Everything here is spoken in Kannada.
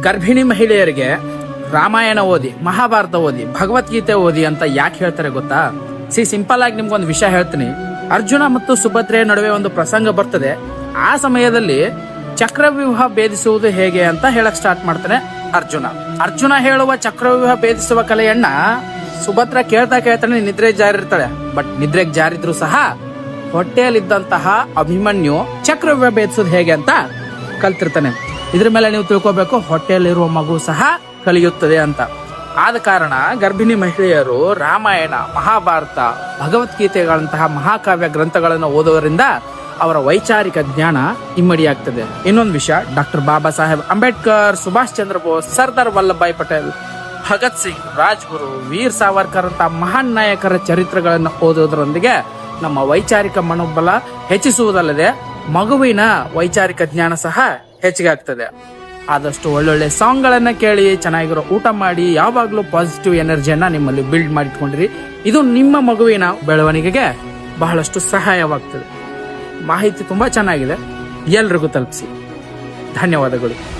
ಗರ್ಭಿಣಿ ಮಹಿಳೆಯರಿಗೆ ರಾಮಾಯಣ ಓದಿ, ಮಹಾಭಾರತ ಓದಿ, ಭಗವದ್ಗೀತೆ ಓದಿ ಅಂತ ಯಾಕೆ ಹೇಳ್ತಾರೆ ಗೊತ್ತಾ? ಸಿ, ಸಿಂಪಲ್ ಆಗಿ ನಿಮ್ಗೊಂದು ವಿಷಯ ಹೇಳ್ತೀನಿ. ಅರ್ಜುನ ಮತ್ತು ಸುಭದ್ರೆಯ ನಡುವೆ ಒಂದು ಪ್ರಸಂಗ ಬರ್ತದೆ. ಆ ಸಮಯದಲ್ಲಿ ಚಕ್ರವ್ಯೂಹ ಭೇದಿಸುವುದು ಹೇಗೆ ಅಂತ ಹೇಳಕ್ ಸ್ಟಾರ್ಟ್ ಮಾಡ್ತಾನೆ ಅರ್ಜುನ. ಅರ್ಜುನ ಹೇಳುವ ಚಕ್ರವ್ಯೂಹ ಭೇದಿಸುವ ಕಲೆಯನ್ನ ಸುಭದ್ರ ಕೇಳ್ತಾ ಕೇಳ್ತಾನೆ ನಿದ್ರೆ ಜಾರಿರ್ತಾಳೆ. ಬಟ್ ನಿದ್ರೆಗೆ ಜಾರಿದ್ರು ಸಹ ಹೊಟ್ಟೆಯಲ್ಲಿದ್ದಂತಹ ಅಭಿಮನ್ಯು ಚಕ್ರವ್ಯೂಹ ಭೇದಿಸೋದು ಹೇಗೆ ಅಂತ ಕಲ್ತಿರ್ತಾನೆ. ಇದ್ರ ಮೇಲೆ ನೀವು ತಿಳ್ಕೊಬೇಕು ಹೊಟ್ಟೆಯಲ್ಲಿರುವ ಮಗು ಸಹ ಕಲಿಯುತ್ತದೆ ಅಂತ. ಆದ ಕಾರಣ ಗರ್ಭಿಣಿ ಮಹಿಳೆಯರು ರಾಮಾಯಣ, ಮಹಾಭಾರತ, ಭಗವದ್ಗೀತೆಗಳಂತಹ ಮಹಾಕಾವ್ಯ ಗ್ರಂಥಗಳನ್ನು ಓದುವುದರಿಂದ ಅವರ ವೈಚಾರಿಕ ಜ್ಞಾನ ಇಮ್ಮಡಿಯಾಗ್ತದೆ. ಇನ್ನೊಂದು ವಿಷಯ, ಡಾಕ್ಟರ್ ಬಾಬಾ ಸಾಹೇಬ್ ಅಂಬೇಡ್ಕರ್, ಸುಭಾಷ್ ಚಂದ್ರ ಬೋಸ್, ಸರ್ದಾರ್ ವಲ್ಲಭಾಯ್ ಪಟೇಲ್, ಭಗತ್ ಸಿಂಗ್, ರಾಜ್ಗುರು, ವೀರ್ ಸಾವರ್ಕರ್ ಅಂತ ಮಹಾನ್ ನಾಯಕರ ಚರಿತ್ರೆಗಳನ್ನು ಓದುವುದರೊಂದಿಗೆ ನಮ್ಮ ವೈಚಾರಿಕ ಮನೋಬಲ ಹೆಚ್ಚಿಸುವುದಲ್ಲದೆ ಮಗುವಿನ ವೈಚಾರಿಕ ಜ್ಞಾನ ಸಹ ಹೆಚ್ಚಿಗೆ ಆಗ್ತದೆ. ಆದಷ್ಟು ಒಳ್ಳೊಳ್ಳೆ ಸಾಂಗ್ ಗಳನ್ನ ಕೇಳಿ, ಚೆನ್ನಾಗಿರೋ ಊಟ ಮಾಡಿ, ಯಾವಾಗ್ಲೂ ಪಾಸಿಟಿವ್ ಎನರ್ಜಿಯನ್ನ ನಿಮ್ಮಲ್ಲಿ ಬಿಲ್ಡ್ ಮಾಡಿಟ್ಕೊಂಡಿರಿ. ಇದು ನಿಮ್ಮ ಮಗುವಿನ ಬೆಳವಣಿಗೆಗೆ ಬಹಳಷ್ಟು ಸಹಾಯವಾಗ್ತದೆ. ಮಾಹಿತಿ ತುಂಬಾ ಚೆನ್ನಾಗಿದೆ. ಎಲ್ರಿಗೂ ತಲುಪಿಸಿ. ಧನ್ಯವಾದಗಳು.